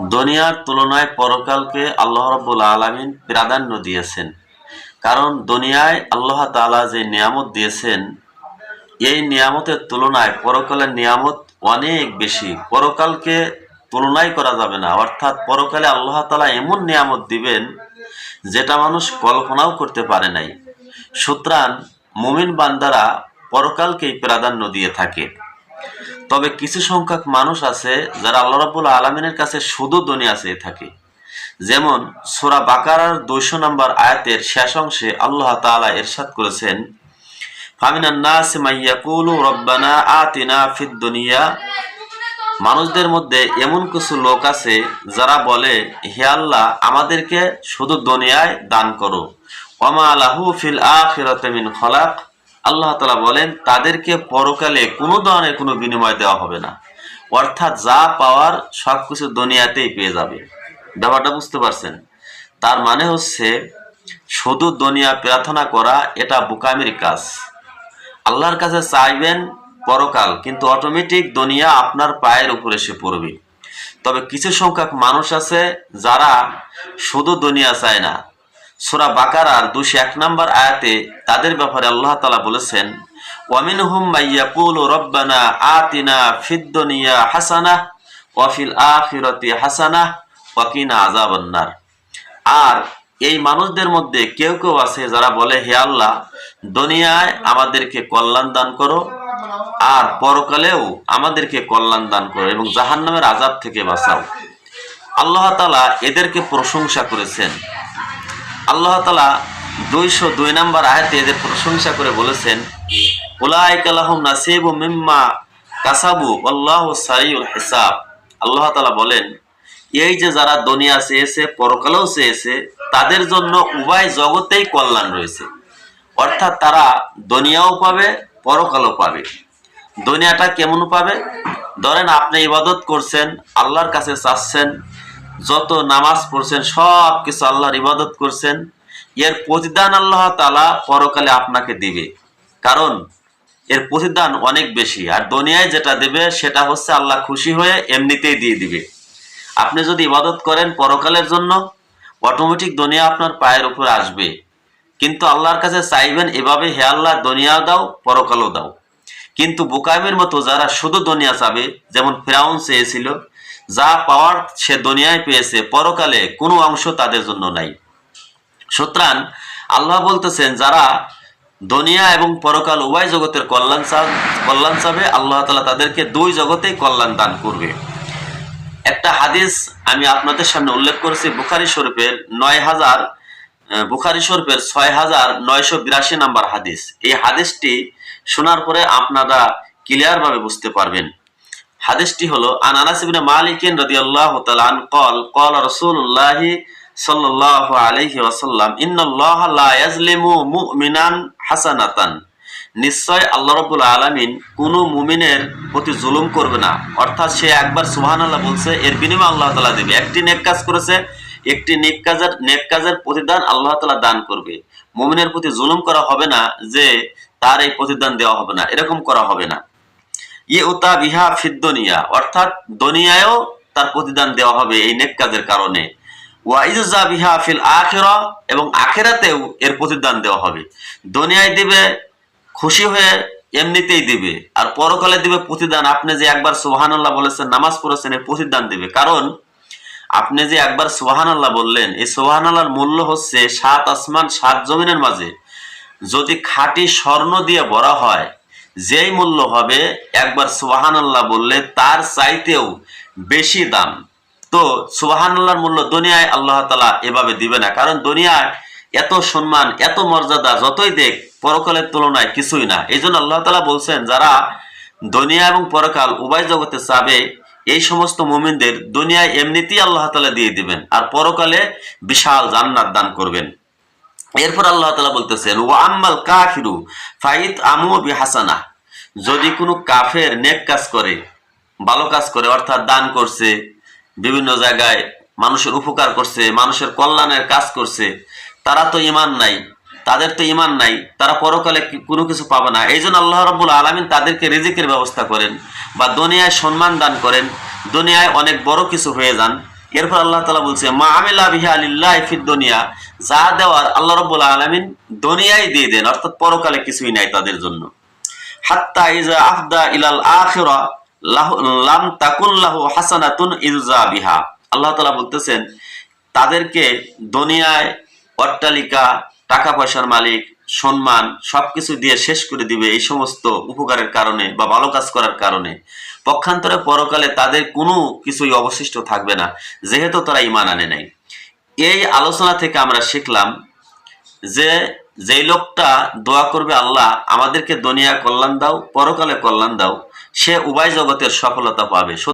দুনিয়ার তুলনায় পরকালকে আল্লাহ রব্বুল আলমিন প্রাধান্য দিয়েছেন। কারণ দুনিয়ায় আল্লাহ তাআলা যে নিয়ামত দিয়েছেন, এই নিয়ামতের তুলনায় পরকালের নিয়ামত অনেক বেশি। পরকালকে তুলনাই করা যাবে না, অর্থাৎ পরকালে আল্লাহ তাআলা এমন নিয়ামত দিবেন যেটা মানুষ কল্পনাও করতে পারে নাই। সুতরাং মুমিন বান্দারা পরকালকেই প্রাধান্য দিয়ে থাকে। তবে কিছু সংখ্যক মানুষ আছে যারা আল্লাহ রাব্বুল আলমিনের কাছে শুধু দুনিয়া চেয়ে থাকে। যেমন সোরা বাকারার দুইশো নম্বর আয়াতের শেষ অংশে আল্লাহ তাআলা এরশাদ করেছেন মানুষদের মধ্যে এমন কিছু লোক আছে যারা বলে, হে আল্লাহ, আমাদেরকে শুধু দুনিয়ায় দান করো। ওমা আলাহু ফিল খলাক। আল্লাহ তালা বলেন, তাদেরকে পরকালে কোনো ধরনের কোনো বিনিময় দেওয়া হবে না। অর্থাৎ যা পাওয়ার সব কিছু দুনিয়াতেই পেয়ে যাবে। ব্যাপারটা বুঝতে পারছেন? তার মানে হচ্ছে, শুধু দুনিয়া প্রার্থনা করা, এটা বোকামির কাজ। আল্লাহর কাছে চাইবেন পরকাল, কিন্তু অটোমেটিক দুনিয়া আপনার পায়ের উপরে এসে পড়বে। তবে কিছু সংখ্যক মানুষ আছে যারা শুধু দুনিয়া চায় না সুরা বাকারার দুশো এক নম্বর আয়াতে তাদের ব্যাপারে আল্লাহ তালা বলেছেন ওয়ামিন হুম মাইয়াকুল রব্বানা আতিনা ফিদ্দনিয়া হাসানা ওয়াফিল আখিরতি হাসানা ওয়াকিনা আজাবান্নার আর এই মানুষদের মধ্যে কেউ কেউ আছে যারা বলে, হে আল্লাহ, দুনিয়ায় আমাদেরকে কল্যাণ দান করো আর পরকালেও আমাদেরকে কল্যাণ দান করো এবং জাহান্নামের আজাব থেকে বাঁচাও। আল্লাহ তালা এদেরকে প্রশংসা করেছেন। আল্লাহ তালা দুইশো দুই নম্বর আয়াতে এদের প্রশংসা করে বলেছেন উলাইকালাহম নাসিবু মিম্মা কাসাবু আল্লাহ সারিউল হিসাব। আল্লাহ তালা বলেন, এই যে যারা দুনিয়া চেয়েছে, পরকালেও চেয়েছে, তাদের জন্য উভয় জগতেই কল্যাণ রয়েছে। অর্থাৎ তারা দুনিয়াও পাবে, পরকালও পাবে। দুনিয়াটা কেমন পাবে? ধরেন আপনি ইবাদত করছেন, আল্লাহর কাছে চাচ্ছেন যত নামাজ পড়ছেন, সব কিছু আল্লাহর ইবাদত করছেন, এর প্রতিদান আল্লাহ তালা পরকালে আপনাকে দিবে। কারণ এর প্রতিদান অনেক বেশি, আর দুনিয়ায় যেটা দেবে সেটা হচ্ছে আল্লাহ খুশি হয়ে এমনিতেই দিয়ে দিবে। আপনি যদি ইবাদত করেন পরকালের জন্য অটোমেটিক দুনিয়া আপনার পায়ের উপর আসবে। কিন্তু আল্লাহর কাছে চাইবেন এভাবে, হে আল্লাহ, দুনিয়াও দাও, পরকালও দাও। কিন্তু বোকামের মতো যারা শুধু দুনিয়া চাবে, যেমন ফেরাউন চেয়েছিল যা পাওয়ার সে দুনিয়ায় পেয়েছে, পরকালে কোনো অংশ তাদের জন্য নাই। সুতরাং আল্লাহ বলতেছেন, যারা দুনিয়া এবং পরকাল উভয় জগতের কল্যাণ কল্যাণ চাবে, আল্লাহ তালা তাদেরকে দুই জগতেই কল্যাণ দান করবে। একটা হাদিস আমি আপনাদের সামনে উল্লেখ করেছি, বুখারি শরীফের নয় হাজার বুখারি শরীফের ছয় হাজার নয়শো বিরাশি নাম্বার হাদিস। এই হাদিসটি শোনার পরে আপনারা ক্লিয়ারভাবে বুঝতে পারবেন। হাদিসটি হলো, আন আনাস ইবনে মালিকিন রাদিয়াল্লাহু তাআলা আন কল কল রাসূলুল্লাহ সাল্লাল্লাহু আলাইহি ওয়াসাল্লাম, ইন্নাল্লাহ লা ইয়াজলিমু মুমিনান হাসানাতান। নিশ্চয় আল্লাহ রবুল আলামিন কোনো মুমিনের প্রতি জুলুম করবে না। অর্থাৎ সে একবার সুহান আল্লাহ বলছে, এর বিনিময় আল্লাহ তালা দিবে। একটি নেক কাজ করেছে, একটি নেক কাজের নেক কাজের প্রতিদান আল্লাহ তালা দান করবে। মুমিনের প্রতি জুলুম করা হবে না যে তার এই প্রতিদান দেওয়া হবে না। এরকম করা হবে না। ইয়ে উতা বিহা ফিদ্দনিয়া অর্থাৎ দুনিয়ায়ও তার প্রতিদান দেওয়া হবে এই নেক কাজের কারণে। ওয়াইজা বিহা ফিল আখিরা, এবং আখেরাতেও এর প্রতিদান দেওয়া হবে। দুনিয়ায় দিবে, খুশি হয়ে এমনিতেই দিবে। আর পরকালে দিবে প্রতিদান, আপনি যে একবার সুবহানাল্লাহ বলেছেন, নামাজ পড়েছেন, এর প্রতিদান দিবে। কারণ আপনি যে একবার সুবহানাল্লাহ বললেন, এই সুবহানাল্লাহর মূল্য হচ্ছে সাত আসমান, সাত জমিনের মাঝে। যদি খাঁটি স্বর্ণ দিয়ে ভরা হয় যেই মূল্য হবে, একবার সুবাহান আল্লাহ বললে তার চাইতেও বেশি দাম। তো সুবাহান আল্লাহর মূল্য দুনিয়ায় আল্লাহ তালা এভাবে দিবে না। কারণ দুনিয়ায় এত সম্মান, এত মর্যাদা যতই দেখ, পরকালের তুলনায় কিছুই না। এই জন্য আল্লাহ তালা বলছেন, যারা দুনিয়া এবং পরকাল উভয় জগতে চাবে, এই সমস্ত মুমিনদের দুনিয়ায় এমনিতেই আল্লাহ তালা দিয়ে দিবেন। আর পরকালে বিশাল জান্নাত দান করবেন। এরপর আল্লাহ তালা বলতেছেন ও আম্মাল কাফিরু ফাইত আমু বি হাসানা যদি কোনো কাফের নেক কাজ করে, ভালো কাজ করে, অর্থাৎ দান করছে, বিভিন্ন জায়গায় মানুষের উপকার করছে, মানুষের কল্যাণের কাজ করছে, তারা তো ইমান নাই, তাদের তো ইমান নাই, তারা পরকালে কোনো কিছু পাবে না। এই জন্য আল্লাহ রব্বুল আলমিন তাদেরকে রিজিকের ব্যবস্থা করেন বা দুনিয়ায় সম্মান দান করেন, দুনিয়ায় অনেক বড় কিছু হয়ে যান। এরপর আল্লাহ তালা বলছে, মা আমিলা বিহা আলিল্লাহ দুনিয়া। যা দেওয়ার আল্লাহ রব্বুল আলমিন দুনিয়ায় দিয়ে দেন, অর্থাৎ পরকালে কিছুই নাই তাদের জন্য। হাত্তা ইজা আফদা ইলাল আখিরা লাম তাকুন লাহু হাসানাতুন ইজা বিহা। আল্লাহ তালা বলতেছেন, তাদেরকে দুনিয়ায় অট্টালিকা, টাকা পয়সার মালিক সম্মান সবকিছু দিয়ে শেষ করে দিবে এই সমস্ত উপকারের কারণে বা ভালো কাজ করার কারণে। পক্ষান্তরে পরকালে তাদের কোনো কিছুই অবশিষ্ট থাকবে না, যেহেতু তারা ইমান আনে নাই। এই আলোচনা থেকে আমরা শিখলাম যে যেই লোকটা দোয়া করবে আল্লাহ, আমাদেরকে দুনিয়া কল্যাণ দাও পরকালে কল্যাণ দাও, সে উভয় জগতের সফলতা পাবে।